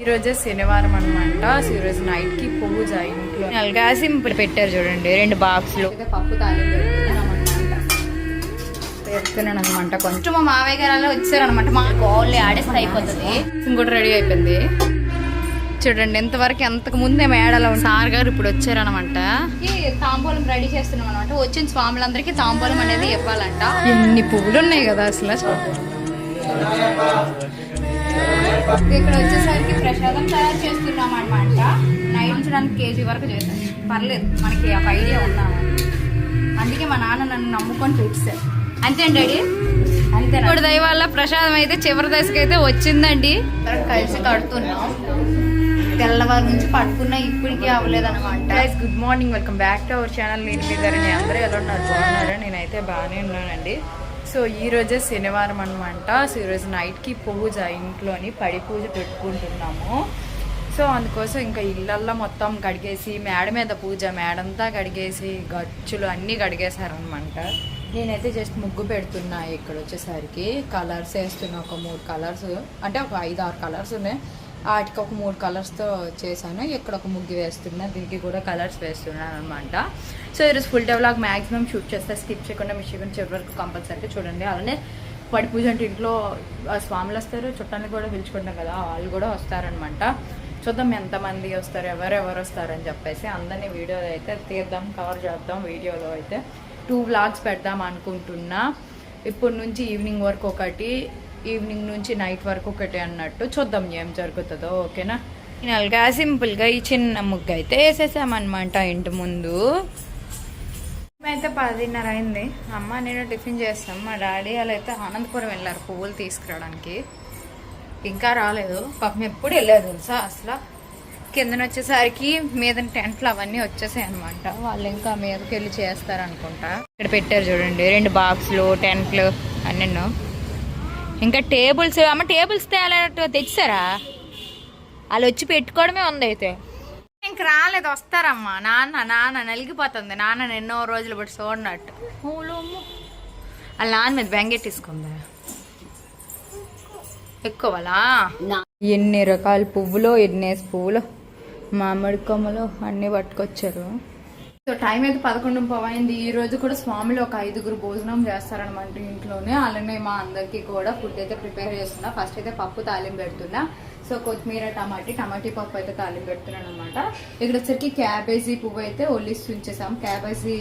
ఈ రోజే శనివారం అనమాట ఈ రోజు నైట్కి పూజ ఇంట్లో నల్గాసి పెట్టారు చూడండి రెండు బాక్సులు. అయితే పప్పు పెడుతున్నాం అనమాట పెడుతున్నాను అనమాట కొంచెం. మా మావయ్య గారు అలా వచ్చారనమాట మా ఓన్లీ ఆడేస్తే అయిపోతుంది. ఇంకోటి రెడీ అయిపోయింది. చూడండి ఎంతవరకు ఎంతకు ముందే మేడలో. సార్ గారు ఇప్పుడు వచ్చారనమాట తాంబూలం రెడీ చేస్తున్నాం అనమాట వచ్చిన స్వాములందరికీ తాంబూలం అనేది ఇవ్వాలంట. ఎన్ని పువ్వులు ఉన్నాయి కదా అసలు. ఇక్కడ వచ్చేసరికి ప్రసాదం తయారు చేస్తున్నాం అనమాట నైట్ ఉంచడానికి కేజీ వరకు చేశాను పర్లేదు మనకి ఒక ఐడియా ఉన్నా అందుకే మా నాన్న నన్ను నమ్ముకొని పెట్టారు. అంతే డాడీ? అంతే ఇప్పుడు దయ వల్ల ప్రసాదం అయితే చివరి దశకి అయితే వచ్చిందండి. కలిసి కడుతున్నాం తెల్లవారు నుంచి పట్టుకున్నా ఇప్పటికీ అవ్వలేదు అనమాట guys good morning welcome back to our channel నేను అందరూ ఎలా ఉన్నారు? బాగున్నారా? నేనైతే బాగానే ఉన్నానండి. సో ఈ రోజే శనివారం అనమాట సో ఈరోజు నైట్కి పూజ ఇంట్లోని పడి పూజ పెట్టుకుంటున్నాము. సో అందుకోసం ఇంకా ఇళ్ళల్లో మొత్తం కడిగేసి మేడ మీద పూజ మేడంతా కడిగేసి గచ్చులు అన్నీ కడిగేశారనమాట నేనైతే జస్ట్ ముగ్గు పెడుతున్నా ఇక్కడ వచ్చేసరికి కలర్స్ వేస్తున్నా ఒక మూడు కలర్స్. అంటే ఒక ఐదు ఆరు కలర్స్ ఉన్నాయి. వాటికి ఒక మూడు కలర్స్తో చేశాను. ఇక్కడ ఒక ముగ్గు వేస్తున్నా దీనికి కూడా కలర్స్ వేస్తున్నాను అనమాట సో ఈరోజు full day vlog maximum shoot చేస్తే స్కిప్ చేయకుండా మిస్ చేయకుండా చివరి వరకు కంపల్సరీగా చూడండి. అలానే పడి పూజ అంటే ఇంట్లో ఆ స్వాములు వస్తారు చుట్టాన్ని కూడా పిలుచుకుంటాం కదా వాళ్ళు కూడా వస్తారనమాట చూద్దాం ఎంతమంది వస్తారు ఎవరెవరు వస్తారని చెప్పేసి అందరినీ వీడియోలో అయితే తీద్దాం కవర్ చేద్దాం వీడియోలో అయితే. టూ వ్లాగ్స్ పెడదాం అనుకుంటున్నా. ఇప్పటి నుంచి ఈవినింగ్ వరకు ఒకటి ఈవినింగ్ నుంచి నైట్ వరకు ఒకటి అన్నట్టు చూద్దాం ఏం జరుగుతుందో ఓకేనా? ఫైనల్గా సింపుల్గా ఈ చిన్న ముగ్గు అయితే వేసేసామన్నమాట ఇంటి ముందు. అయితే పదిన్నర అయింది. అమ్మ నేను టిఫిన్ చేస్తాం. మా డాడీ వాళ్ళు అయితే ఆనందపురం వెళ్ళారు పువ్వులు తీసుకురావడానికి. ఇంకా రాలేదు. పాపం ఎప్పుడు వెళ్ళారు తెలుసా? అసలు కిందన వచ్చేసరికి మీద టెంట్లు అవన్నీ వచ్చేసాయి అనమాట వాళ్ళు ఇంకా మీదకి వెళ్ళి చేస్తారనుకుంటా. ఇక్కడ పెట్టారు చూడండి రెండు బాక్సులు టెంట్లు అన్నీ ఇంకా టేబుల్స్ అమ్మ టేబుల్స్ తేలేటట్టు తెచ్చారా? వాళ్ళు వచ్చి పెట్టుకోవడమే ఉంది అయితే. ఇంక రాలేదు వస్తారమ్మా. నాన్న నాన్న నలిగిపోతుంది. నాన్న ఎన్నో రోజులు బట్టి చూడనట్టు. వాళ్ళ నాన్న మీద బెంగెట్టేసుకుందా? ఎక్కువలా ఎన్ని రకాల పువ్వులు ఎన్నేసి పువ్వులు మామిడి కొమ్మలు అన్ని పట్టుకొచ్చారు. సో టైం అయితే పదకొండు పోవైంది ఈ రోజు కూడా స్వామిలు ఒక ఐదుగురు భోజనం చేస్తారనమాట ఇంట్లోనే. అలానే మా అందరికి కూడా ఫుడ్ అయితే ప్రిపేర్ చేస్తున్నా. ఫస్ట్ అయితే పప్పు తాలింపు పెడుతున్నా. సో కొత్తిమీర టమాటీ టమాటీ పప్పు అయితే తాలింపు పెడుతున్నాను అనమాట ఇక్కడ వచ్చరికి క్యాబేజీ పువ్వు అయితే ఒలిసి ఉంచేసాం క్యాబేజీ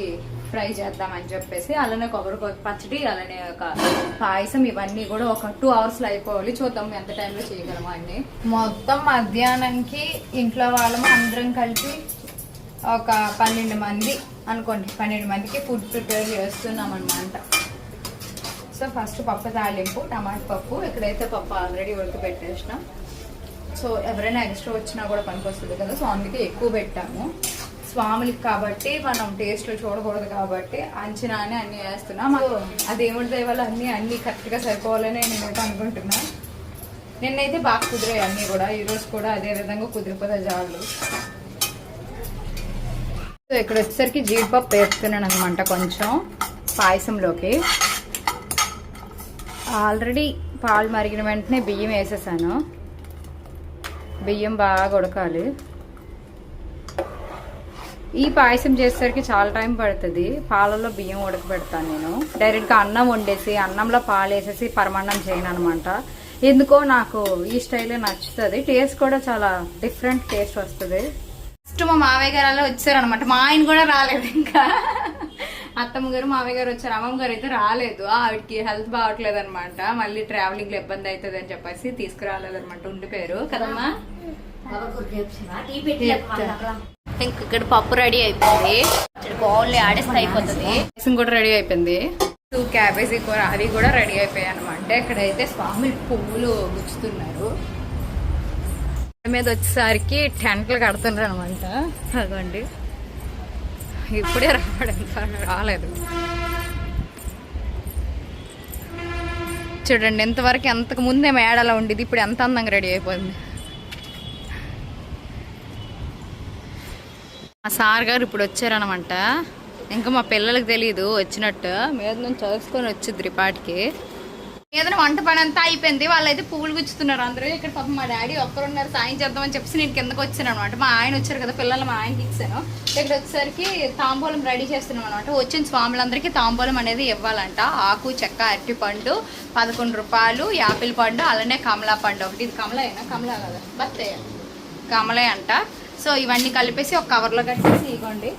ఫ్రై చేద్దామని చెప్పేసి అలానే కొబ్బరి పచ్చడి అలానే ఒక పాయసం ఇవన్నీ కూడా ఒక టూ అవర్స్లో అయిపోవాలి. చూద్దాం ఎంత టైంలో చేయగలమా అన్ని. మొత్తం మధ్యాహ్నానికి ఇంట్లో వాళ్ళము అందరం కలిపి ఒక పన్నెండు మంది అనుకోండి పన్నెండు మందికి ఫుడ్ ప్రిపేర్ చేస్తున్నాం అనమాట సో ఫస్ట్ పప్పు తాలింపు టమాటా పప్పు ఇక్కడైతే పప్పు ఆల్రెడీ ఉడక పెట్టేసినాం. సో ఎవరైనా ఎక్స్ట్రా వచ్చినా కూడా పనికొస్తుంది కదా సో అందుకే ఎక్కువ పెట్టాము. స్వాములకి కాబట్టి మనం టేస్ట్ చూడకూడదు కాబట్టి అంచనానే అన్ని వేస్తున్నాం. ఆ దేవుడి దయ అన్నీ అన్నీ కరెక్ట్గా సరిపోవాలని నేనైతే అనుకుంటున్నాను నిన్నైతే బాగా కుదిరాయి అన్నీ కూడా ఈరోజు కూడా అదే విధంగా కుదిరిపోతే చాలు సో ఇక్కడ వచ్చేసరికి జీడిపప్పు వేస్తున్నాను అనమాట కొంచెం పాయసంలోకి. ఆల్రెడీ పాలు మరిగిన వెంటనే బియ్యం వేసేసాను. బియ్యం బాగా ఉడకాలి. ఈ పాయసం చేసేసరికి చాలా టైం పడుతుంది. పాలలో బియ్యం ఉడకబెడతాను నేను. డైరెక్ట్గా అన్నం వండేసి అన్నంలో పాలు వేసేసి పరమాన్నం చేయను అనమాట ఎందుకో నాకు ఈ స్టైలే నచ్చుతుంది. టేస్ట్ కూడా చాలా డిఫరెంట్ టేస్ట్ వస్తుంది. ఫస్ట్ మా మావయ్య గారు అలా వచ్చారనమాట మా ఆయన కూడా రాలేదు ఇంకా. అత్తమ్మ గారు మామయ్య గారు వచ్చారు. అమ్మమ్మ గారు అయితే రాలేదు. ఆవిడకి హెల్త్ బాగట్లేదు అనమాట మళ్ళీ ట్రావెలింగ్లో ఇబ్బంది అవుతుంది అని చెప్పేసి తీసుకురాలేదన్నమాట ఉండిపోయారు కదమ్మా? ఇంక ఇక్కడ పప్పు రెడీ అయిపోయింది. ఓన్లీ ఆడేస్తే అయిపోతుంది. కూడా రెడీ అయిపోయింది. టూ క్యాబేజీ కూర అది కూడా రెడీ అయిపోయాయి అనమాట ఇక్కడైతే స్వామి పువ్వులు గుచ్చుతున్నారు. మీద వచ్చేసరికి టెంట్లు కడుతున్నారు అనమాట అదిగోండి. ఇప్పుడే రావడం రాలేదు. చూడండి ఎంతవరకు ఎంతకు ముందే మేడలో ఉండేది ఇప్పుడు ఎంత అందంగా రెడీ అయిపోయింది. మా సార్ గారు ఇప్పుడు వచ్చారనమాట. ఇంకా మా పిల్లలకి తెలియదు వచ్చినట్టు. మీద నుంచి చదువుకొని వచ్చింది రిపాటికి. ఏదైనా వంట పని అంతా అయిపోయింది. వాళ్ళైతే పువ్వులు గుచ్చుతున్నారు అందరూ. ఇక్కడ పాపం మా డాడీ ఒక్కరున్నారు సాయం చేద్దామని చెప్పేసి నేను కిందకు వచ్చాను అనమాట మా ఆయన వచ్చారు కదా పిల్లలు మా ఆయనకి ఇచ్చాను. ఇక్కడ వచ్చేసరికి తాంబూలం రెడీ చేస్తున్నాం అనమాట వచ్చిన స్వాములందరికీ తాంబూలం అనేది ఇవ్వాలంట. ఆకు చెక్క అరటి పండు పదకొండు రూపాయలు యాపిల్ పండు అలానే కమలా పండు ఒకటి. ఇది కమలైనా కమలా కదా? బత్తే కమలే అంట. సో ఇవన్నీ కలిపేసి ఒక కవర్లో కట్టేసి ఇవ్వండి.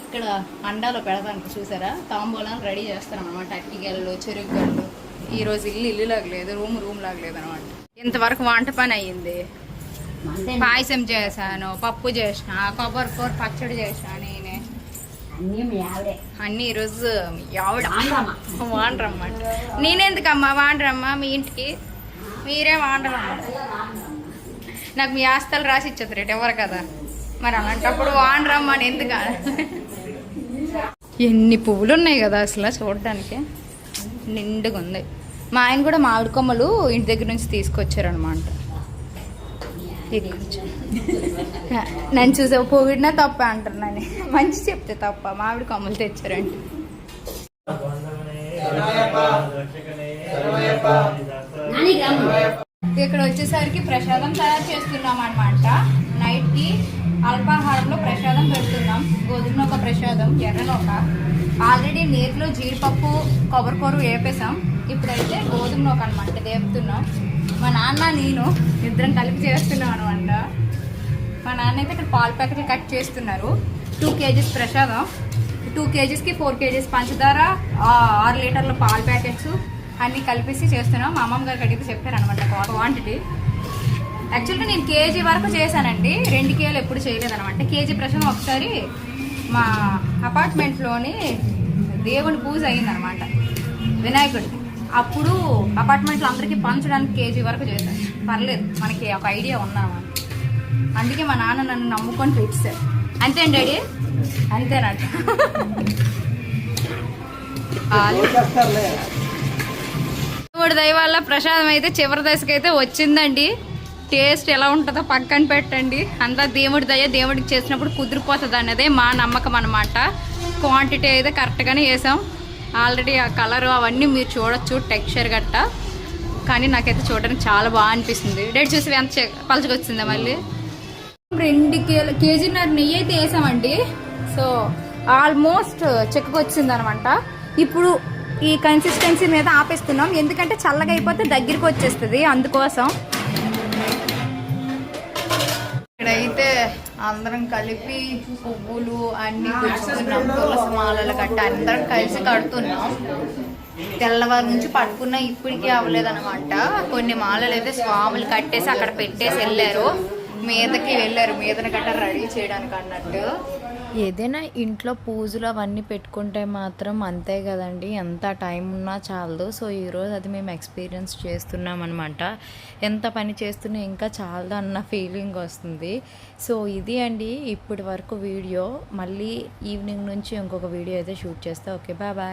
ఇక్కడ అండాలో పెడదానికి చూసారా? తాంబూలం రెడీ చేస్తాను అనమాట అట్టిగళ్ళు చెరుగళ్ళు ఈ రోజు ఇల్లు ఇల్లు లాగా లేదు రూమ్ రూమ్ లాగా లేదు అనమాట ఇంతవరకు వంట పని అయ్యింది. పాయసం చేశాను పప్పు చేసిన కొబ్బరి కూర పచ్చడి చేసిన నేనే. అన్నీ ఈరోజు ఆవిడ. వాండ్రమ్మ. నేనెందుకమ్మా వాండ్రమ్మ మీ ఇంటికి? మీరే వాండ్రమ్మ. నాకు మీ ఆస్తలు రాసి ఇచ్చేది రేటు ఎవరు కదా? మరి అలాంటప్పుడు వాండ్రమ్మ అని ఎందుకు? ఎన్ని పువ్వులు ఉన్నాయి కదా అసలు చూడడానికి. నిండుగా ఉంది మా ఆయన కూడా మామిడి కొమ్మలు ఇంటి దగ్గర నుంచి తీసుకొచ్చారనమాట నన్ను చూసే పొగిడినా తప్ప అంటారు నన్ను. మంచి చెప్తే తప్ప మామిడి కొమ్మలు తెచ్చారండి. ఇక్కడ వచ్చేసరికి ప్రసాదం తయారు చేస్తున్నాం అనమాట నైట్కి అల్పాహారంలో ప్రసాదం పెడుతున్నాం. గోధుమ ఒక ప్రసాదం ఎర్రనొక ఆల్రెడీ నేతిలో జీడిపప్పు కొబ్బరికూర వేపేసాం ఇప్పుడైతే గోధుమ నూక అనమాట దేపుతున్నాం. మా నాన్న నేను ఇద్దరం కలిపి చేస్తున్నాం అనమాట మా నాన్న అయితే ఇక్కడ పాల ప్యాకెట్లు కట్ చేస్తున్నారు. టూ కేజీస్ ప్రసాదం. టూ కేజీస్కి ఫోర్ కేజీస్ పంచదార ఆరు లీటర్ల పాల ప్యాకెట్స్ అన్నీ కలిపేసి చేస్తున్నాం. మా అమ్మమ్మ గారికి అడిగితే చెప్పారనమాట క్వాంటిటీ యాక్చువల్గా నేను కేజీ వరకు చేశానండి. రెండు కేజీలు ఎప్పుడు చేయలేదనమాట కేజీ ప్రసాదం ఒకసారి మా అపార్ట్మెంట్లోని దేవుని పూజ అయిందనమాట వినాయకుడి అప్పుడు అపార్ట్మెంట్లో అందరికీ పంచడానికి కేజీ వరకు చేశాను పర్లేదు మనకి ఒక ఐడియా ఉన్నామా అందుకే మా నాన్న నన్ను నమ్ముకొని పెట్టారు. అంతే డాడీ? అంతేనట దేవుడి దయ వల్ల ప్రసాదం అయితే చివరి దశకి అయితే వచ్చిందండి. టేస్ట్ ఎలా ఉంటుందో పక్కన పెట్టండి. అంతా దేవుడి దయ దేవుడికి చేసినప్పుడు కుదిరిపోతుంది అన్నదే మా నమ్మకం అనమాట క్వాంటిటీ అయితే కరెక్ట్గానే వేసాం ఆల్రెడీ ఆ కలర్ అవన్నీ మీరు చూడొచ్చు టెక్స్చర్ గట్ట. కానీ నాకైతే చూడడానికి చాలా బాగా అనిపిస్తుంది. డేట్ చూసి ఎంత చె- పలచకొచ్చిందా మళ్ళీ? రెండు కేజీ కేజీన్నర నెయ్యి అయితే వేసామండి. సో ఆల్మోస్ట్ చెక్కకు వచ్చింది అనమాట ఇప్పుడు ఈ కన్సిస్టెన్సీ మీద ఆపేస్తున్నాం. ఎందుకంటే చల్లగా అయిపోతే దగ్గరికి వచ్చేస్తుంది అందుకోసం. అందరం కలిపి పువ్వులు అన్ని తులసి మాలలు గట్ట అందరం కలిసి కడుతున్నాం. తెల్లవారు నుంచి పడుకున్న ఇప్పటికీ అవ్వలేదన్నమాట. కొన్ని మాలలు అయితే స్వాములు కట్టేసి అక్కడ పెట్టేసి వెళ్ళారు. మీదకి వెళ్ళారు. మీదన గట్ట రెడీ చేయడానికి అన్నట్టు. ఏదైనా ఇంట్లో పూజలు అవన్నీ పెట్టుకుంటే మాత్రం అంతే కదండి. ఎంత టైం ఉన్నా చాలదు. సో ఈరోజు అది మేము ఎక్స్పీరియన్స్ చేస్తున్నాం అనమాట ఎంత పని చేస్తున్నా ఇంకా చాలదు అన్న ఫీలింగ్ వస్తుంది. సో ఇది అండి ఇప్పటి వరకు వీడియో. మళ్ళీ ఈవినింగ్ నుంచి ఇంకొక వీడియో అయితే షూట్ చేస్తా. Okay bye bye.